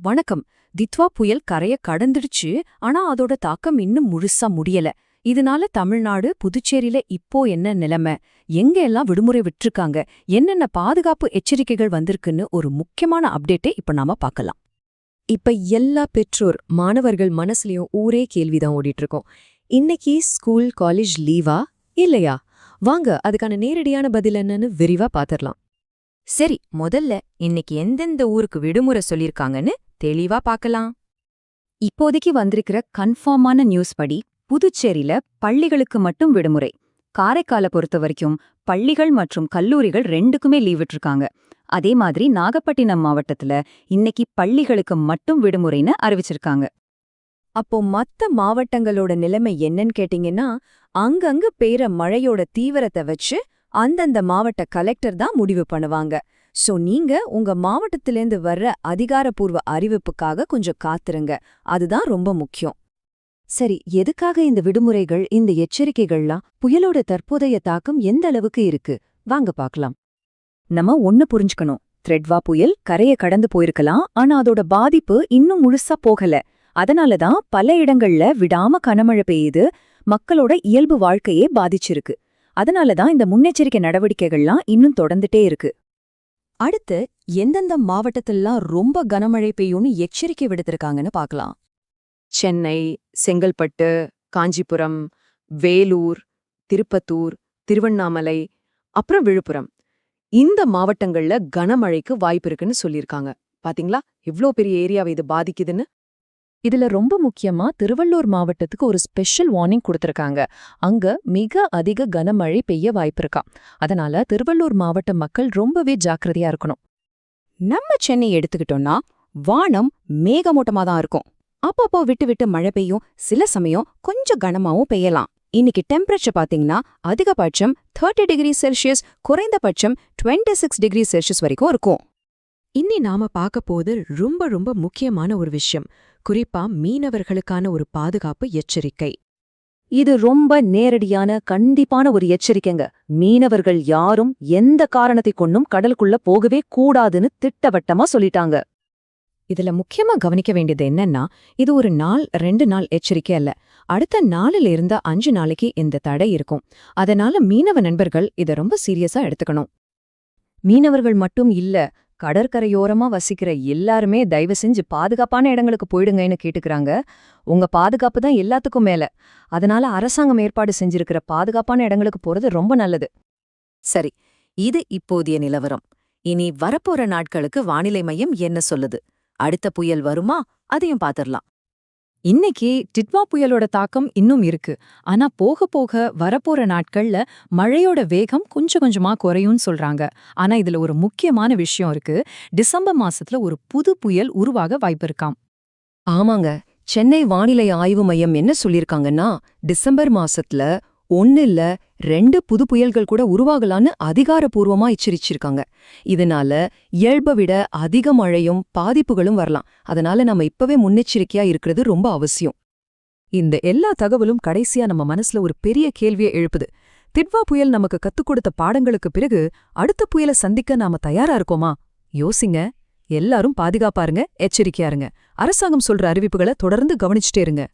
வணக்கம். தித்வா புயல் கரைய கடந்துடுச்சு ஆனா அதோட தாக்கம் இன்னும் முழுசா முடியல. இதனால தமிழ்நாடு புதுச்சேரியில இப்போ என்ன நிலைமை? எங்க எல்லாம் விடுமுறை விட்டுருக்காங்க? என்னென்ன பாதுகாப்பு எச்சரிக்கைகள் வந்திருக்குன்னு ஒரு முக்கியமான அப்டேட்டை இப்ப நாம பார்க்கலாம். இப்ப எல்லா பெற்றோர் மாணவர்கள் மனசுலயும் ஊரே கேள்விதான் ஓடிட்டு இருக்கோம் இன்னைக்கு ஸ்கூல் காலேஜ் லீவா? இல்லையா? வாங்க அதுக்கான நேரடியான பதில் என்னன்னு விரிவா பாத்திரலாம். சரி முதல்ல இன்னைக்கு எந்தெந்த ஊருக்கு விடுமுறை சொல்லிருக்காங்கன்னு தெளிவா பார்க்கலாம். இப்போதைக்கு வந்திருக்கிற கன்ஃபார்மான நியூஸ் படி புதுச்சேரியில பள்ளிகளுக்கு மட்டும் விடுமுறை. காரைக்காலை பொறுத்த வரைக்கும் பள்ளிகள் மற்றும் கல்லூரிகள் ரெண்டுக்குமே லீவ் விட்டிருக்காங்க. அதே மாதிரி நாகப்பட்டினம் மாவட்டத்துல இன்னைக்கு பள்ளிகளுக்கு மட்டும் விடுமுறைன்னு அறிவிச்சிருக்காங்க. அப்போ மத்த மாவட்டங்களோட நிலைமை என்னன்னு கேட்டீங்கன்னா அங்கங்க பெய்ற மழையோட தீவிரத்தை வச்சு அந்தந்த மாவட்ட கலெக்டர் தான் முடிவு பண்ணுவாங்க. சோ நீங்க உங்க மாவட்டத்திலேருந்து வர்ற அதிகாரப்பூர்வ அறிவிப்புக்காக கொஞ்சம் காத்துருங்க. அதுதான் ரொம்ப முக்கியம். சரி எதுக்காக இந்த விடுமுறைகள் இந்த எச்சரிக்கைகள்லாம் புயலோட தற்போதைய தாக்கம் எந்த அளவுக்கு இருக்கு? வாங்க பார்க்கலாம். நம்ம ஒன்னு புரிஞ்சுக்கணும். த்ரெட்வா புயல் கரைய கடந்து போயிருக்கலாம் ஆனா அதோட பாதிப்பு இன்னும் முழுசா போகல. அதனாலதான் பல இடங்கள்ல விடாம கனமழை பெய்யுது மக்களோட இயல்பு வாழ்க்கையே பாதிச்சிருக்கு. அதனாலதான் இந்த முன்னெச்சரிக்கை நடவடிக்கைகள்லாம் இன்னும் தொடர்ந்துட்டே இருக்கு. அடுத்து எந்தெந்த மாவட்டத்திலாம் ரொம்ப கனமழை பெய்யும்னு எச்சரிக்கை விடுத்திருக்காங்கன்னு பார்க்கலாம். சென்னை செங்கல்பட்டு காஞ்சிபுரம் வேலூர் திருப்பத்தூர் திருவண்ணாமலை அப்புறம் விழுப்புரம். இந்த மாவட்டங்கள்ல கனமழைக்கு வாய்ப்பு இருக்குன்னு சொல்லியிருக்காங்க. பாத்தீங்களா? இவ்ளோ பெரிய ஏரியாவை இது பாதிக்குதுன்னு? இதுல ரொம்ப முக்கியமா திருவள்ளூர் மாவட்டத்துக்கு ஒரு ஸ்பெஷல் வார்னிங் கொடுத்திருக்காங்க. அங்க மிக அதிக கனமழை பெய்ய வாய்ப்பிருக்கா அதனால திருவள்ளூர் மாவட்ட மக்கள் ரொம்பவே ஜாக்கிரதையா இருக்கணும். நம்ம சென்னை எடுத்துக்கிட்டோம்னா வானம் மேகமூட்டமா தான் இருக்கும். அப்பப்போ விட்டு விட்டு மழை பெய்யும். சில சமயம் கொஞ்சம் கனமாவும் பெய்யலாம். இன்னைக்கு டெம்பரேச்சர் பாத்தீங்கன்னா அதிகபட்சம் 30 டிகிரி செல்சியஸ் குறைந்தபட்சம் 26 சிக்ஸ் டிகிரி செல்சியஸ் வரைக்கும் இருக்கும். இன்னி நாம பார்க்க போது ரொம்ப ரொம்ப முக்கியமான ஒரு விஷயம். குறிப்பா மீனவர்களுக்கான ஒரு பாதுகாப்பு எச்சரிக்கை. இது ரொம்ப நேரடியான கண்டிப்பான ஒரு எச்சரிக்கைங்க. மீனவர்கள் யாரும் எந்த காரணத்தை கொண்டும் கடலுக்குள்ள போகவே கூடாதுன்னு திட்டவட்டமா சொல்லிட்டாங்க. இதுல முக்கியமா கவனிக்க வேண்டியது என்னன்னா இது ஒரு நாள் ரெண்டு நாள் எச்சரிக்கை அல்ல. அடுத்த நாளில இருந்து அஞ்சு நாளைக்கு இந்த தடை இருக்கும். அதனால மீனவ நண்பர்கள் இத ரொம்ப சீரியஸா எடுத்துக்கணும். மீனவர்கள் மட்டும் இல்ல கடற்கரையோரமா வசிக்கிற எல்லாருமே தயவு செஞ்சு பாதுகாப்பான இடங்களுக்கு போயிடுங்கன்னு கேட்டுக்கறாங்க. உங்க பாதுகாப்பு தான் எல்லாத்துக்கும் மேல. அதனால அரசாங்கம் ஏற்பாடு செஞ்சிருக்கிற பாதுகாப்பான இடங்களுக்கு போறது ரொம்ப நல்லது. சரி இது இப்போதைய நிலவரம். இனி வரப்போற நாட்களுக்கு வானிலை மையம் என்ன சொல்லுது? அடுத்த புயல் வருமா? அதையும் பாத்திரலாம். இன்னைக்கு டிட்வா புயலோட தாக்கம் இன்னும் இருக்கு. ஆனா போக போக வரப்போற நாட்கள்ல மழையோட வேகம் கொஞ்சம் கொஞ்சமா குறையும்னு சொல்றாங்க. ஆனா இதுல ஒரு முக்கியமான விஷயம் இருக்கு. டிசம்பர் மாசத்துல ஒரு புது புயல் உருவாக வாய்ப்பு இருக்காம். ஆமாங்க. சென்னை வானிலை ஆய்வு மையம் என்ன சொல்லியிருக்காங்கன்னா டிசம்பர் மாசத்துல ஒன்னு இல்ல ரெண்டு புது புயல்கள் கூட உருவாகலான்னு அதிகாரப்பூர்வமா எச்சரிச்சிருக்காங்க. இதனால இயல்பை விட அதிக மழையும் பாதிப்புகளும் வரலாம். அதனால நம்ம இப்பவே முன்னெச்சரிக்கையா இருக்கிறது ரொம்ப அவசியம். இந்த எல்லா தகவலும் கடைசியா நம்ம மனசுல ஒரு பெரிய கேள்வியை எழுப்புது. திட்வா புயல் நமக்கு கத்துக் கொடுத்த பாடங்களுக்கு பிறகு அடுத்த புயலை சந்திக்க நாம தயாரா இருக்கோமா? யோசிங்க. எல்லாரும் பாதுகாப்பாருங்க எச்சரிக்கையாருங்க அரசாங்கம் சொல்ற அறிவிப்புகளை தொடர்ந்து கவனிச்சுட்டே இருங்க.